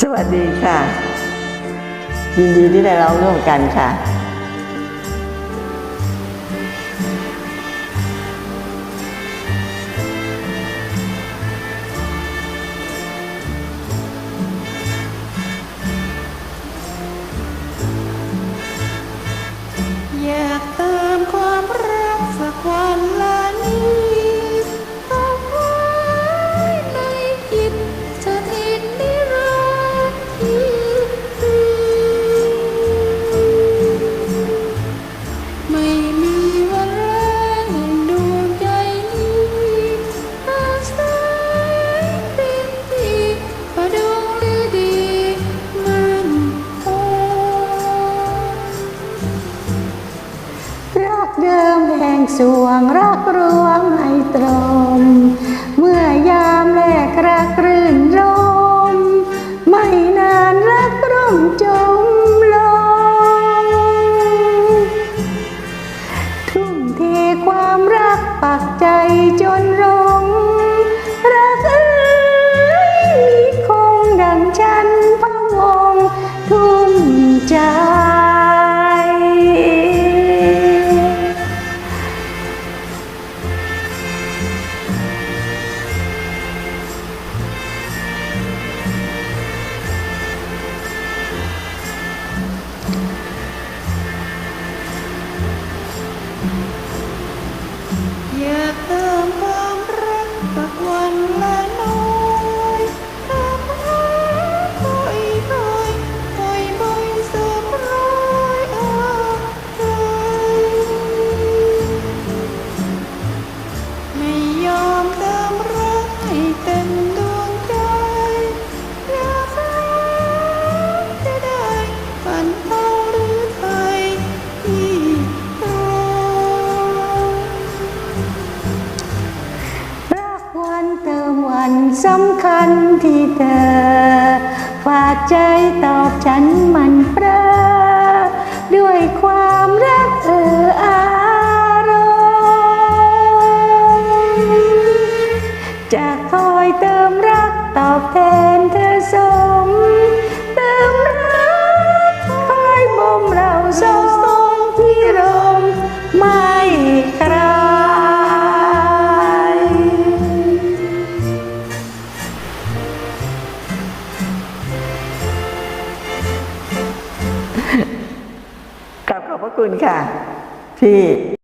สวัสดีค่ะ ยินดีที่ได้ร้องร่วมกันค่ะ งสวงรักรู้ Yeah. วันสำคัญที่เธอ ฝากใจตอบฉันมันเปรอด้วยความรักเอออารมณ์จะคอยเติมรักตอบแทนเธอสม กลับขอบพระคุณค่ะ ที่